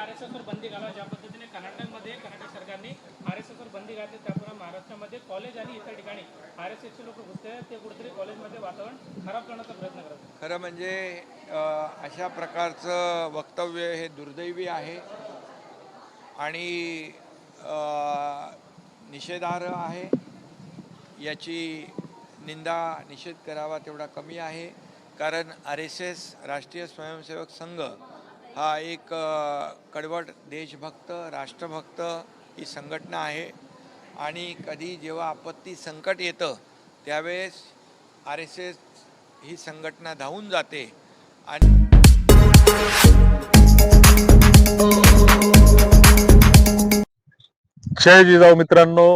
R S एसवर बंदी घाला ज्या पद्धतीने कर्नाटकमध्ये कर्नाटक सरकारने आर एस एसवर बंदी घातली त्यापुढे महाराष्ट्रामध्ये कॉलेज आणि इतर ठिकाणी आर एस एसचे लोक घुसते ते कुठेतरी कॉलेजमध्ये वातावरण खराब करण्याचा प्रयत्न करत खरं म्हणजे अशा प्रकारचं वक्तव्य हे दुर्दैवी आहे. आणि निषेधार्ह आहे. याची निंदा निषेध करावा तेवढा कमी आहे. कारण आर एस एस राष्ट्रीय स्वयंसेवक संघ हा एक कडवट देशभक्त राष्ट्रभक्त ही संघटना आहे. आणि कधी जेव्हा आपत्ती संकट येतं त्यावेळेस आर एस एस ही संघटना धावून जाते. आणि जय जिजाऊ मित्रांनो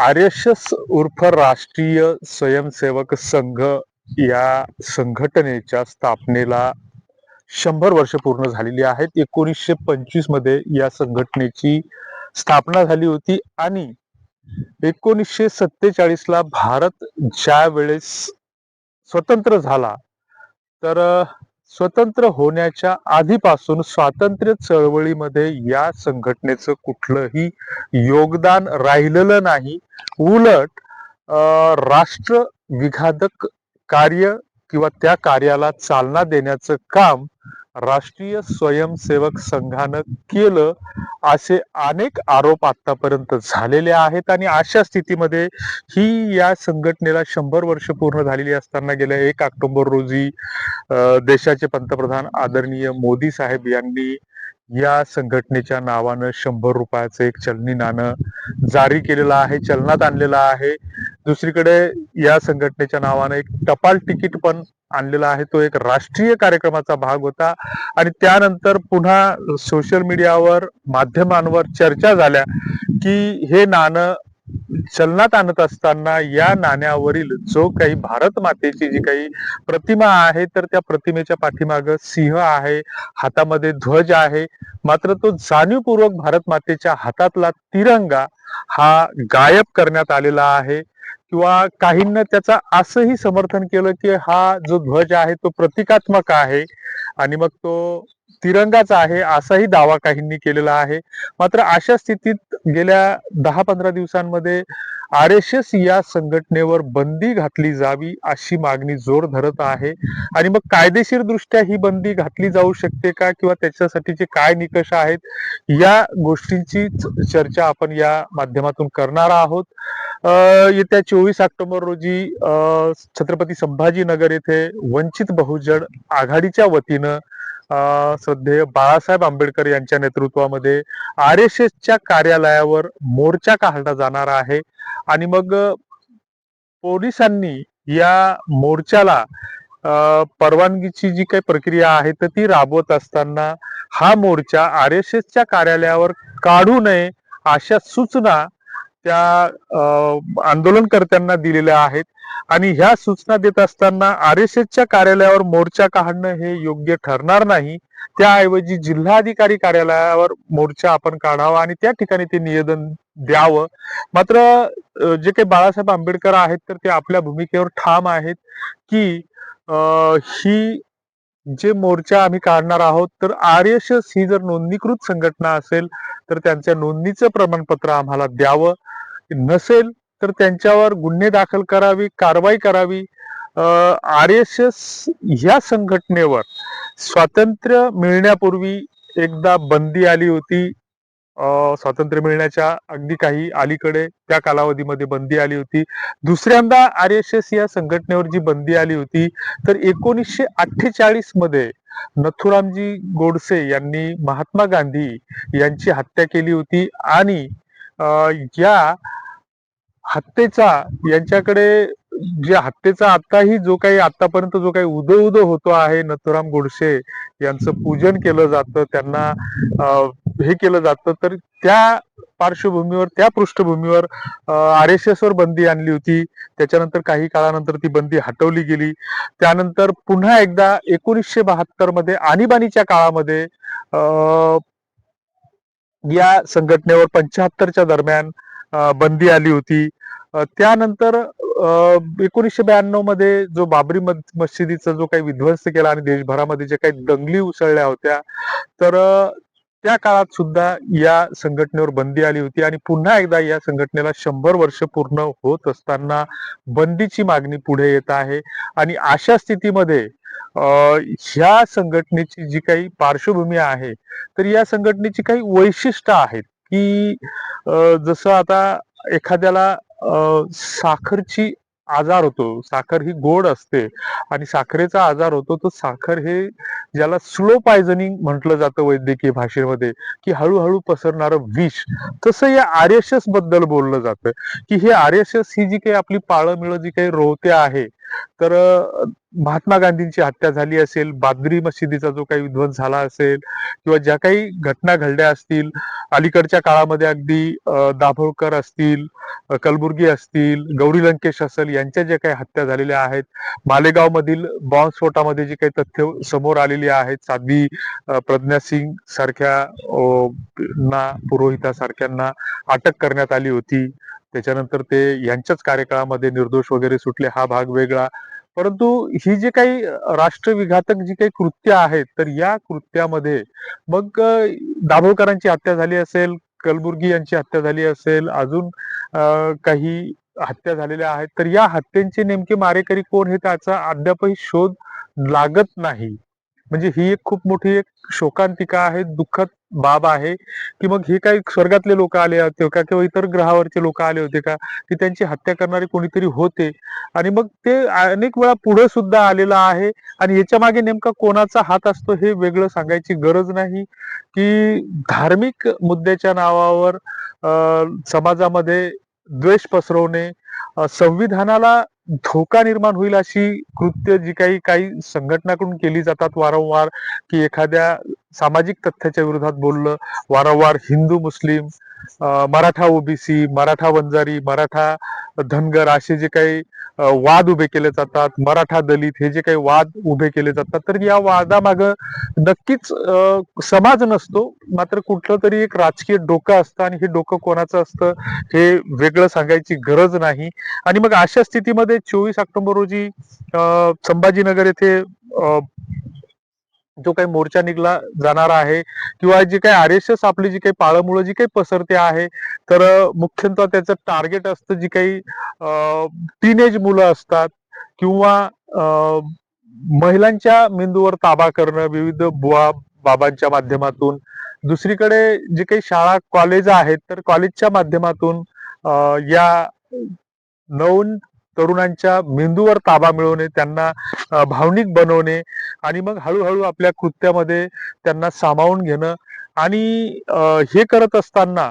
आर एस एस उर्फ राष्ट्रीय स्वयंसेवक संघ या संघटनेच्या स्थापनेला शंभर वर्ष पूर्ण झालेली आहेत. एकोणीसशे पंचवीसमध्ये या संघटनेची स्थापना झाली होती आणि एकोणीसशे सत्तेचाळीस ला भारत ज्या वेळेस स्वतंत्र झाला तर स्वतंत्र होण्याच्या आधीपासून स्वातंत्र्य चळवळीमध्ये या संघटनेचं कुठलंही योगदान राहिलेलं नाही. उलट राष्ट्र विघातक कार्य किंवा त्या कार्याला चालना देण्याचं काम राष्ट्रीय स्वयंसेवक संघानं केलं असे अनेक आरोप आतापर्यंत झालेले आहेत आणि अशा स्थितीमध्ये ही या संघटनेला शंभर वर्ष पूर्ण झालेली असताना गेल्या एक ऑक्टोबर रोजी देशाचे पंतप्रधान आदरणीय मोदी साहेब यांनी या संघटनेच्या नावानं शंभर रुपयाचं एक चलनी नाणं जारी केलेलं आहे चलनात आणलेलं आहे. दुसरीकडे या संघटनेच्या नावानं एक टपाल तिकीट पण आणलेला आहे. तो एक राष्ट्रीय कार्यक्रमाचा भाग होता. आणि त्यानंतर पुन्हा सोशल मीडियावर माध्यमांवर चर्चा झाल्या की हे नाणं चलनात आणत असताना या नाण्यावरील जो काही भारत मातेची जी काही प्रतिमा आहे तर त्या प्रतिमेच्या पाठीमाग सिंह आहे. हातामध्ये ध्वज आहे. मात्र तो जाणीवपूर्वक भारत मातेच्या हातातला तिरंगा हा गायब करण्यात आलेला आहे. किंवा काहींना त्याचा असंही समर्थन केलं की हा जो ध्वज आहे तो प्रतिकात्मक आहे. आणि मग तो तिरंगाचा आहे असाही दावा काहींनी केलेला आहे. मात्र अशा स्थितीत गेल्या दहा पंधरा दिवसांमध्ये आर एस एस या संघटनेवर बंदी घातली जावी अशी मागणी जोर धरत आहे. आणि मग कायदेशीर दृष्ट्या ही बंदी घातली जाऊ शकते का? किंवा त्याच्यासाठीचे काय निकष आहेत या गोष्टींची चर्चा आपण या माध्यमातून करणार आहोत. येत्या चोवीस ऑक्टोबर रोजी छत्रपती संभाजीनगर येथे वंचित बहुजन आघाडीच्या वतीनं श्रद्धेय बाळासाहेब आंबेडकर यांच्या नेतृत्वामध्ये आर एस एसच्या कार्यालयावर मोर्चा काढला जाणार आहे. आणि मग पोलिसांनी या मोर्चाला परवानगीची जी काही प्रक्रिया आहे तर ती राबवत असताना हा मोर्चा आर एस एसच्या कार्यालयावर काढू नये अशा सूचना त्या आंदोलनकर्त्यांना दिलेल्या आहेत. आणि ह्या सूचना देत असताना आर एस एसच्या कार्यालयावर मोर्चा काढणं हे योग्य ठरणार नाही. त्याऐवजी जिल्हाधिकारी कार्यालयावर मोर्चा आपण काढावा आणि त्या ठिकाणी ते निवेदन द्यावं. मात्र जे काही बाळासाहेब आंबेडकर आहेत तर ते आपल्या भूमिकेवर ठाम आहेत की ही जे मोर्चा आम्ही काढणार आहोत तर आर एस एस ही जर नोंदणीकृत संघटना असेल तर त्यांच्या नोंदणीचं प्रमाणपत्र आम्हाला द्यावं. नसेल तर त्यांच्यावर गुन्हे दाखल करावी कारवाई करावी. आर एस एस ह्या संघटनेवर स्वातंत्र्य मिळण्यापूर्वी एकदा बंदी आली होती. स्वातंत्र्य मिळण्याच्या अगदी काही अलीकडे त्या कालावधीमध्ये बंदी आली होती. दुसऱ्यांदा आर एस एस या संघटनेवर जी बंदी आली होती तर एकोणीसशे अठ्ठेचाळीसमध्ये नथुरामजी गोडसे यांनी महात्मा गांधी यांची हत्या केली होती आणि या हत्येचा यांच्याकडे जे हत्येचा आताही जो काही आतापर्यंत जो काही उदो उदो होतो आहे नथुराम गोडसे यांचं पूजन केलं जातं त्यांना हे केलं जातं तर त्या पार्श्वभूमीवर त्या पृष्ठभूमीवर आर एस एस वर बंदी आणली होती. त्याच्यानंतर काही काळानंतर ती बंदी हटवली गेली. त्यानंतर पुन्हा एकदा एकोणीसशे बहात्तरमध्ये आणीबाणीच्या काळामध्ये या संघटनेवर पंच्याहत्तरच्या दरम्यान बंदी आली होती. त्यानंतर एकोणीसशे ब्याण्णवमध्ये जो बाबरी मशिदीचा जो काही विध्वंस केला आणि देशभरामध्ये जे काही दंगली उसळल्या होत्या तर त्या काळात सुद्धा या संघटनेवर बंदी आली होती आणि पुन्हा एकदा या संघटनेला शंभर वर्ष पूर्ण होत असताना बंदीची मागणी पुढे येत आहे. आणि अशा स्थितीमध्ये ह्या संघटनेची जी काही पार्श्वभूमी आहे तर या संघटनेची काही वैशिष्ट्य आहेत. की जसं आता एखाद्याला साखरची आजार होतो साखर ही गोड असते आणि साखरेचा आजार होतो तर साखर हे ज्याला स्लो पायझनिंग म्हटलं जातं वैद्यकीय भाषेमध्ये की हळूहळू पसरणारं विष तसं या आर एस एसबद्दल बोललं जातं की हे आर एस एस ही जी काही आपली पाळंमिळं जी काही रोवते आहे तर महात्मा गांधींची हत्या झाली असेल बादरी मशिदीचा जो काही विध्वंस झाला असेल किंवा ज्या काही घटना घडल्या असतील अलीकडच्या काळामध्ये अगदी दाभोळकर असतील कलबुर्गी असतील गौरी लंकेश असेल यांच्या ज्या काही हत्या झालेल्या आहेत मालेगाव मधील बॉम्बस्फोटामध्ये जी काही तथ्य समोर आलेली आहेत साध्वी प्रज्ञा सिंग सारख्या ना पुरोहिता सारख्यांना अटक करण्यात आली होती. त्याच्यानंतर ते यांच्याच कार्यकाळामध्ये निर्दोष वगैरे सुटले. हा भाग वेगळा. परंतु ही जी काही राष्ट्रविघातक जी काही कृत्य आहेत तर या कृत्यामध्ये मग दाभोळकरांची हत्या झाली असेल कलबुर्गी यांची हत्या झाली असेल अजून काही हत्या झालेल्या आहेत तर या हत्यांचे नेमके मारेकरी कोण हे त्याचा अद्यापही शोध लागत नाही. म्हणजे ही एक खूप मोठी एक शोकांतिका आहे दुःखद बाब आहे की मग हे काही स्वर्गातले लोक आले होते का किंवा इतर ग्रहावरचे लोक आले होते का की त्यांची हत्या करणारे कोणीतरी होते? आणि मग ते अनेक वेळा पुढे सुद्धा आलेलं आहे आणि याच्या मागे नेमका कोणाचा हात असतो हे वेगळं सांगायची गरज नाही की धार्मिक मुद्द्याच्या नावावर समाजामध्ये द्वेष पसरवणे संविधानाला धोका निर्माण होईल अशी कृत्य जी काही काही संघटनाकडून केली जातात वारंवार की एखाद्या सामाजिक तथ्याच्या विरोधात बोललं वारंवार हिंदू मुस्लिम मराठा ओबीसी मराठा वंजारी मराठा धनगर असे जे काही वाद उभे केले जातात मराठा दलित हे जे काही वाद उभे केले जातात तर या वादामाग नक्कीच समाज नसतो मात्र कुठलं तरी एक राजकीय डोकं असतं आणि हे डोकं कोणाचं असतं हे वेगळं सांगायची गरज नाही. आणि मग अशा स्थितीमध्ये चोवीस ऑक्टोबर रोजी संभाजीनगर येथे जो काही मोर्चा निघला जाणार आहे किंवा जी काही आर एस एस आपली जी काही पाळंमुळं जी काही पसरते आहे तर मुख्यतः त्याचं टार्गेट असतं जी काही टीनेज मुलं असतात किंवा महिलांच्या मेंदूवर ताबा करणं विविध बुवा बाबांच्या माध्यमातून. दुसरीकडे जे काही शाळा कॉलेज आहेत तर कॉलेजच्या माध्यमातून या नवीन तरुणांच्या मेंदूवर ताबा मिळवणे त्यांना भावनिक बनवणे आणि मग हळूहळू आपल्या कृत्यामध्ये त्यांना सामावून घेणं आणि हे करत असताना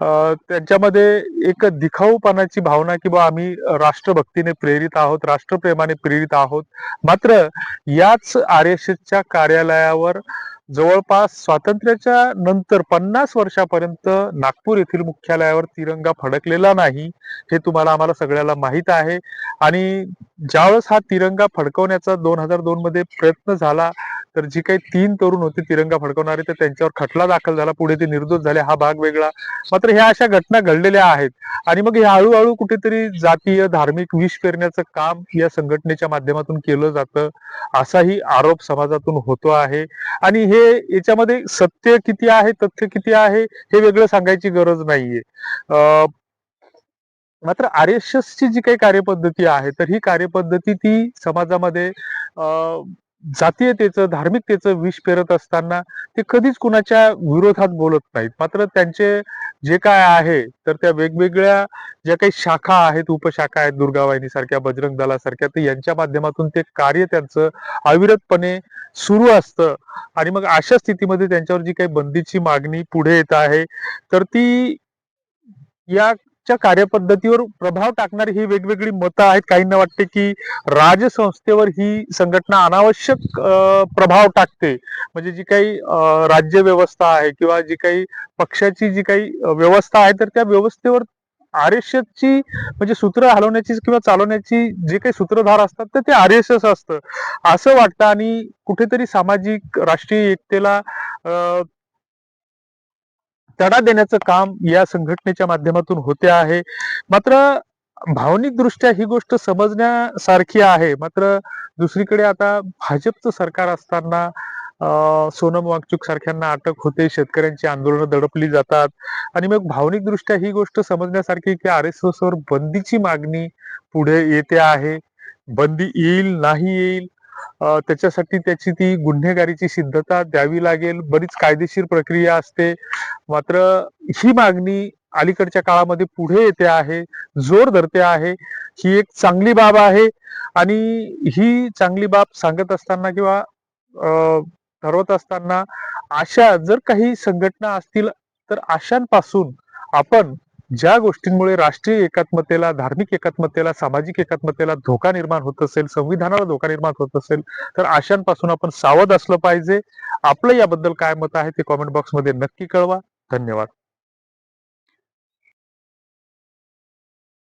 त्यांच्यामध्ये एक दिखाऊपणाची भावना की बा आम्ही राष्ट्रभक्तीने प्रेरित आहोत राष्ट्रप्रेमाने प्रेरित आहोत. मात्र याच आर एस एसच्या कार्यालयावर जवळपास स्वातंत्र्याच्या नंतर पन्नास वर्षापर्यंत नागपूर येथील मुख्यालयावर तिरंगा फडकलेला नाही हे तुम्हाला आम्हाला सगळ्याला माहीत आहे. आणि ज्यावेळेस हा तिरंगा फडकवण्याचा दोन हजार दोन मध्ये प्रयत्न झाला तर जी काही तीन तरुण होते तिरंगा फडकवणारे तर त्यांच्यावर खटला दाखल झाला. पुढे ते निर्दोष झाले. हा भाग वेगळा. मात्र ह्या अशा घटना घडलेल्या आहेत. आणि मग हे हळूहळू कुठेतरी जातीय धार्मिक विष पेरण्याचं काम या संघटनेच्या माध्यमातून केलं जातं. असाही आरोप समाजातून होतो आहे. आणि हे याच्यामध्ये सत्य किती आहे तथ्य किती आहे हे वेगळं सांगायची गरज नाहीये. अं, मात्र आर एस एसची जी काही कार्यपद्धती आहे तर ही कार्यपद्धती ती समाजामध्ये अं, जातीयतेचं धार्मिकतेचं विष पेरत असताना ते कधीच कुणाच्या विरोधात बोलत नाहीत. मात्र त्यांचे जे काय आहे तर त्या वेगवेगळ्या ज्या काही शाखा आहेत उपशाखा आहेत दुर्गावाहिनी सारख्या बजरंग दलासारख्या तर यांच्या माध्यमातून ते कार्य त्यांचं अविरतपणे सुरू असतं. आणि मग अशा स्थितीमध्ये त्यांच्यावर जी काही बंदीची मागणी पुढे येत आहे तर ती या च्या कार्यपद्धतीवर प्रभाव टाकणारी ही वेगवेगळी मतं आहेत. काहींना वाटते की राजसंस्थेवर ही संघटना अनावश्यक प्रभाव टाकते. म्हणजे जी काही राज्य व्यवस्था आहे किंवा जी काही पक्षाची जी काही व्यवस्था आहे तर त्या व्यवस्थेवर आर एस ची म्हणजे सूत्र हलवण्याची किंवा चालवण्याची जे काही सूत्रधार असतात तर ते आर एस एस असतं. असं वाटतं आणि कुठेतरी सामाजिक राष्ट्रीय एकतेला तडा देण्याचं काम या संघटनेच्या माध्यमातून होते आहे. मात्र भावनिक दृष्ट्या ही गोष्ट समजण्यासारखी आहे. मात्र दुसरीकडे आता भाजपचं सरकार असताना सोनम वागचूक सारख्यांना अटक होते. शेतकऱ्यांची आंदोलनं दडपली जातात. आणि मग भावनिक दृष्ट्या ही गोष्ट समजण्यासारखी की आर एस वर बंदीची मागणी पुढे येते आहे. बंदी येईल नाही येईल? त्याच्यासाठी त्याची ती गुन्हेगारीची सिद्धता द्यावी लागेल. बरीच कायदेशीर प्रक्रिया असते. मात्र ही मागणी अलीकडच्या काळामध्ये पुढे येते आहे जोर धरते आहे. ही एक चांगली बाब आहे आणि ही चांगली बाब सांगत असताना किंवा ठरवत असताना अशा जर काही संघटना असतील तर अशांपासून आपण ज्या गोष्टींमुळे राष्ट्रीय एकात्मतेला धार्मिक एकात्मतेला सामाजिक एकात्मतेला धोका निर्माण होत असेल संविधानाला धोका निर्माण होत असेल तर अशांपासून आपण सावध असलं पाहिजे. आपलं याबद्दल काय मत आहे ते कॉमेंट बॉक्समध्ये नक्की कळवा. धन्यवाद.